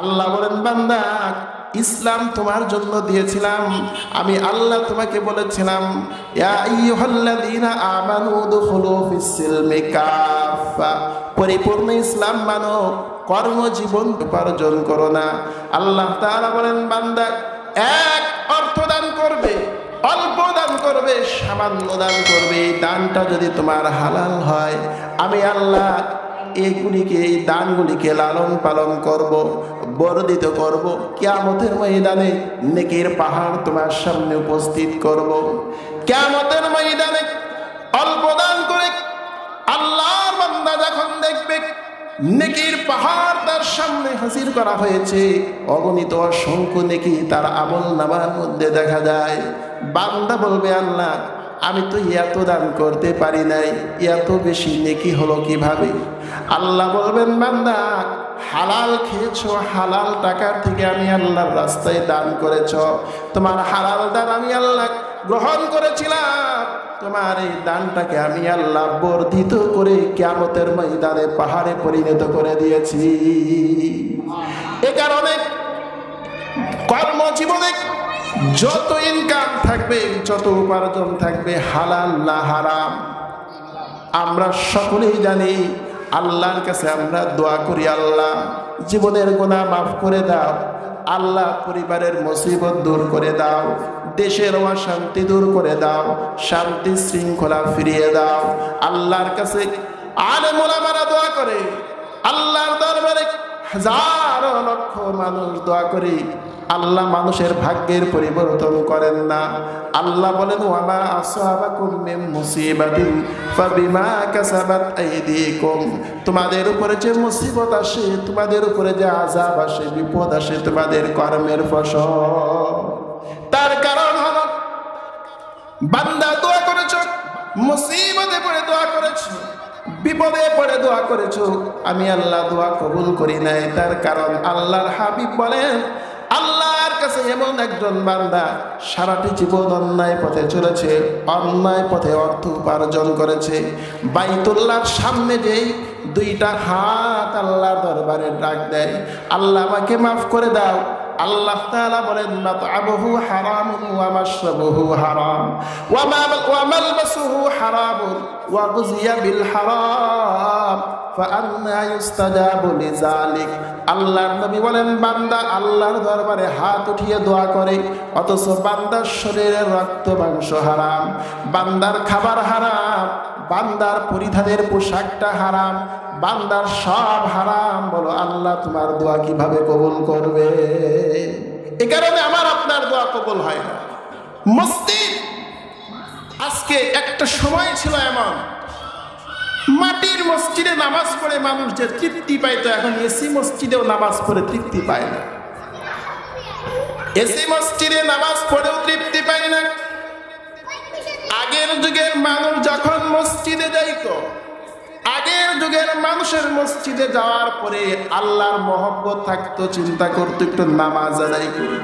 আল্লাহ বলেন, বান্দা, ইসলাম তোমার জন্য দিয়েছিলাম। আমি আল্লাহ তোমাকে বলেছিলাম পরিপূর্ণ ইসলাম মানো, কর্মজীবন উপার্জন করো না। আল্লাহ তাআলা বলেন, বান্দা, এক অর্থ দান করবে, অল্প দান করবে, সামান্য দান করবে, এই দানটা যদি তোমার হালাল হয়, আমি আল্লাহ এইগুলিকে এই দানগুলিকে লালন পালন করব। বর্ধিত করব। কিয়ামতের ময়দানে নেকির পাহাড় তোমার সামনে উপস্থিত করব। কিয়ামতের ময়দানে অল্প দান করে আল্লাহর বান্দা যখন দেখবে নেকির পাহাড় তার সামনে হাজির করা হয়েছে, অগণিত অসংখ্য নেকি তার আমল নামার মধ্যে দেখা যায়। বান্দা বলবে, আল্লাহ আমি তো এত দান করতে পারি নাই, এত বেশি নেকি হলো কীভাবে? আল্লাহ বলবেন, বান্দা, হালাল খেয়েছ, হালাল টাকার থেকে আমি আল্লাহর রাস্তায় দান করেছ। তোমার হালাল দান আমি আল্লাহ গ্রহণ করেছিলাম। তোমার এই দানটাকে আমি আল্লাহ বর্ধিত করে কেমতের ময়দানে পাহাড়ে পরিণত করে দিয়েছি। এ কারণে কর্মজীবনে যত ইনকাম থাকবে, যত উপার্জন থাকবে, হালাল হারাম, আমরা সকলেই জানি আল্লাহর কাছে আমরা দোয়া করি আল্লাহ। জীবনের গোনা মাফ করে দাও, আল্লাহ পরিবারের মুসিবত দূর করে দাও, দেশের অশান্তি দূর করে দাও, শান্তি শৃঙ্খলা ফিরিয়ে দাও। আল্লাহর কাছে আলেম ওলামারা দোয়া করে, আল্লাহর দরবারে হাজারো লক্ষ মানুষ দোয়া করি, আল্লাহ মানুষের ভাগ্যের পরিবর্তন করেন না। আল্লাহ বলেন কাসাবাত তোমাদের উপরে যে মুসিবত আসে, তোমাদের উপরে যে আযাব আসে, বিপদ আসে, তোমাদের কর্মের ফসল। তার কারণ হলো, বান্দা দোয়া করেছ, মুসিবতে পড়ে দোয়া করেছ। বিপদে পড়ে দোয়া করেছ। আমি আল্লাহ দোয়া কবুল করি নাই। তার কারণ আল্লাহর হাবিব বলেন, আল্লাহর কাছে এমন একজন বান্দা সারাটি জীবন অন্যায় পথে চলেছে, অন্যায় পথে অর্থ উপার্জন করেছে। বাইতুল্লাহর সামনে যেই দুইটা হাত আল্লাহ দরবারে ডাক দেয়, আল্লাহ আমাকে মাফ করে দাও। আল্লাহ তাআলা বলেন, মাতআবুহু হারামুন ওয়া মাশরাবুহু হারাম। ওয়া মালবাসুহু হারামুন ওয়া গুযিয়া বিল হারাম। ফাআন্না ইউস্তাজাবু লিযালিক। আল্লাহর নবী বলেন, বান্দা আল্লাহর দরবারে হাত উঠিয়ে দোয়া করে, অথচ বান্দার শরীরে রক্ত মাংস হারাম। বান্দার খাবার হারাম, বান্দার পরিধানের পোশাকটা হারাম বান্দার সব হারাম। বলো, আল্লাহ তোমার দোয়া কীভাবে কবুল করবে? এ কারণে আমার আপনার দোয়া কবুল হয় না। মসজিদ, আজকে একটা সময় ছিল এমন। মাটির মসজিদে নামাজ পড়ে মানুষ যে তৃপ্তি পাইতো, এখন এসি মসজিদেও নামাজ পড়ে তৃপ্তি পায় না। এসি মসজিদে নামাজ পড়েও তৃপ্তি পায় না। আগের যুগের মানুষ যখন মসজিদে যাইত যুগের মানুষের মসজিদে যাওয়ার পরে আল্লাহর মহব্বত থাকতো চিন্তা করতো একটু নামাজ আদায় করি